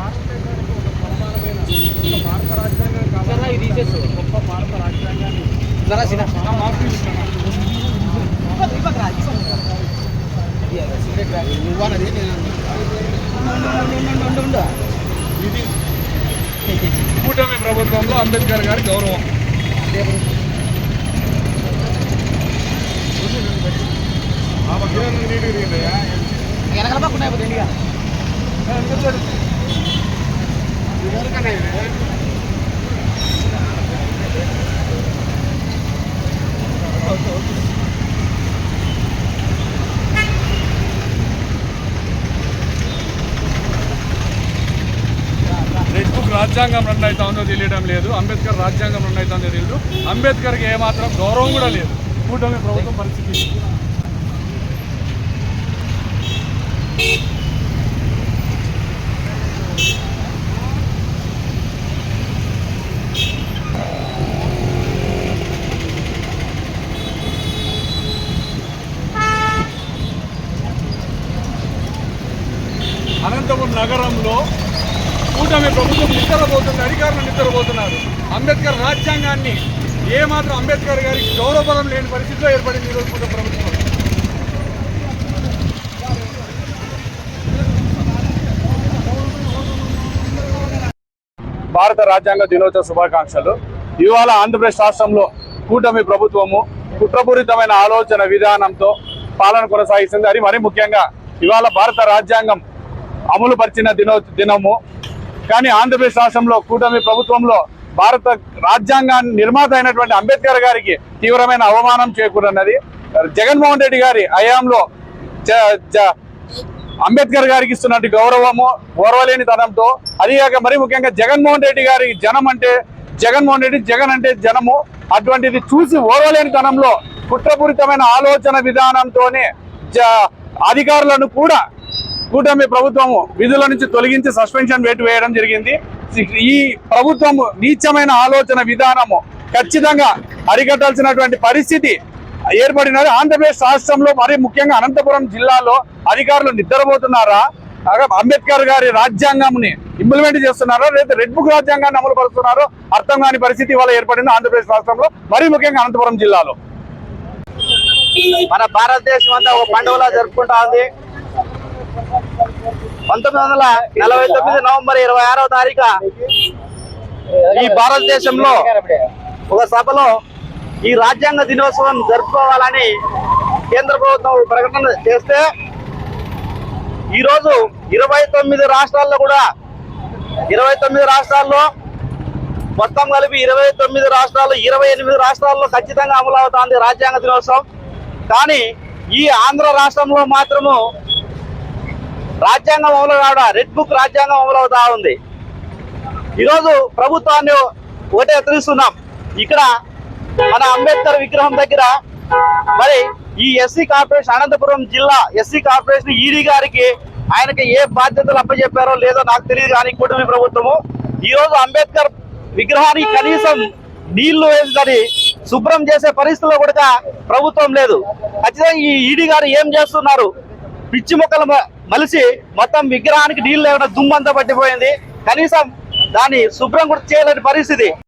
Jangan dia, gunanya dia, India. Jangan lupa gunanya buat India. Red book రాజ్యాంగం run అవుతా ఉందో తెలియడం లేదు. అంబేద్కర్ రాజ్యాంగం రన్ అవుతా ఉందో తెలియదు. అంబేద్కర్కి ఏమాత్రం గౌరవం కూడా లేదు. కూటమి ప్రభుత్వం పరిస్థితి. అనంతపురం నగరంలో కూటమి ప్రభుత్వం నిద్రపోతుంది అధికారులు నిద్రపోతున్నారు. అంబేద్కర్ రాజ్యాంగాన్ని ఏమాత్రం అంబేద్కర్ గారికి గౌరవబలం లేని పరిస్థితిలో ఏర్పడింది ఈరోజు కూటమి ప్రభుత్వం. భారత రాజ్యాంగ దినోత్సవ శుభాకాంక్షలు. ఇవాళ ఆంధ్రప్రదేశ్ రాష్ట్రంలో కూటమి ప్రభుత్వము కుట్రపూరితమైన ఆలోచన విధానంతో పాలన కొనసాగిస్తుంది. అది మరి ముఖ్యంగా ఇవాళ భారత రాజ్యాంగం అమలు పరిచిన దినో దినము. కానీ ఆంధ్రప్రదేశ్ రాష్ట్రంలో కూటమి ప్రభుత్వంలో భారత రాజ్యాంగాన్ని నిర్మాత అయినటువంటి అంబేద్కర్ గారికి తీవ్రమైన అవమానం చేకూరన్నది. జగన్మోహన్ రెడ్డి గారి హయాంలో అంబేద్కర్ గారికి ఇస్తున్నట్టు గౌరవము ఓర్వలేని తనంతో అదిగాక మరి ముఖ్యంగా జగన్మోహన్ రెడ్డి గారి జనం అంటే జగన్మోహన్ రెడ్డి జగన్ అంటే జనము. అటువంటిది చూసి ఓర్వలేని తనంలో కుట్రపూరితమైన ఆలోచన విధానంతోనే జ- అధికారులను కూడా కూటమి ప్రభుత్వము విధుల నుంచి తొలగించి సస్పెన్షన్ వేటు వేయడం జరిగింది. ఈ ప్రభుత్వము నీచమైన ఆలోచన విధానము ఖచ్చితంగా అరికట్టాల్సినటువంటి పరిస్థితి ఏర్పడినది. ఆంధ్రప్రదేశ్ రాష్ట్రంలో మరి ముఖ్యంగా అనంతపురం జిల్లాలో అధికారులు నిద్రపోతున్నారా? అంబేద్కర్ గారి రాజ్యాంగంని ఇంప్లిమెంట్ చేస్తున్నారో? లేదా రెడ్ బుక్ రాజ్యాంగాన్ని అమలు పరుస్తున్నారో అర్థం కాని పరిస్థితి ఇవాళ ఏర్పడింది ఆంధ్రప్రదేశ్ రాష్ట్రంలో మరి ముఖ్యంగా అనంతపురం జిల్లాలో. మన భారతదేశం అంతా ఒక పండుగలా జరుపుకుంటా ఉంది. పంతొమ్మిది వందల నలభై తొమ్మిది నవంబర్ ఇరవై ఆరవ తారీఖు ఈ భారతదేశంలో ఒక సభలో ఈ రాజ్యాంగ దినోత్సవం జరుపుకోవాలని కేంద్ర ప్రభుత్వం ప్రకటన చేస్తే ఈరోజు ఇరవై తొమ్మిది రాష్ట్రాల్లో కూడా ఇరవై తొమ్మిది రాష్ట్రాల్లో మొత్తం కలిపి ఇరవై తొమ్మిది రాష్ట్రాలు ఇరవై ఎనిమిది రాష్ట్రాల్లో ఖచ్చితంగా అమలవుతోంది రాజ్యాంగ దినోత్సవం. కానీ ఈ ఆంధ్ర రాష్ట్రంలో మాత్రము రాజ్యాంగం అమలు కావడం రెడ్ బుక్ రాజ్యాంగం అమలు అవుతా ఉంది. ఈరోజు ప్రభుత్వాన్ని ఒకటే హెచ్చరిస్తున్నాం ఇక్కడ మన అంబేద్కర్ విగ్రహం దగ్గర మరి ఈ ఎస్సీ కార్పొరేషన్ అనంతపురం జిల్లా ఎస్సీ కార్పొరేషన్ ఈడీ గారికి ఆయనకి ఏ బాధ్యతలు అప్పచెప్పారో లేదో నాకు తెలియదు కానీ కూటమి ప్రభుత్వము. ఈరోజు అంబేద్కర్ విగ్రహానికి కనీసం నీళ్ళు వేసి శుభ్రం చేసే పరిస్థితిలో కూడా ప్రభుత్వం లేదు. ఖచ్చితంగా ఈ ఈడీ గారు ఏం చేస్తున్నారు? పిచ్చి మొక్కల మలిసి మొత్తం విగ్రహానికి నీళ్ళు లేకుండా దుమ్మంతా పట్టిపోయింది. కనీసం దాన్ని శుభ్రం కూడా చేయలేని పరిస్థితి.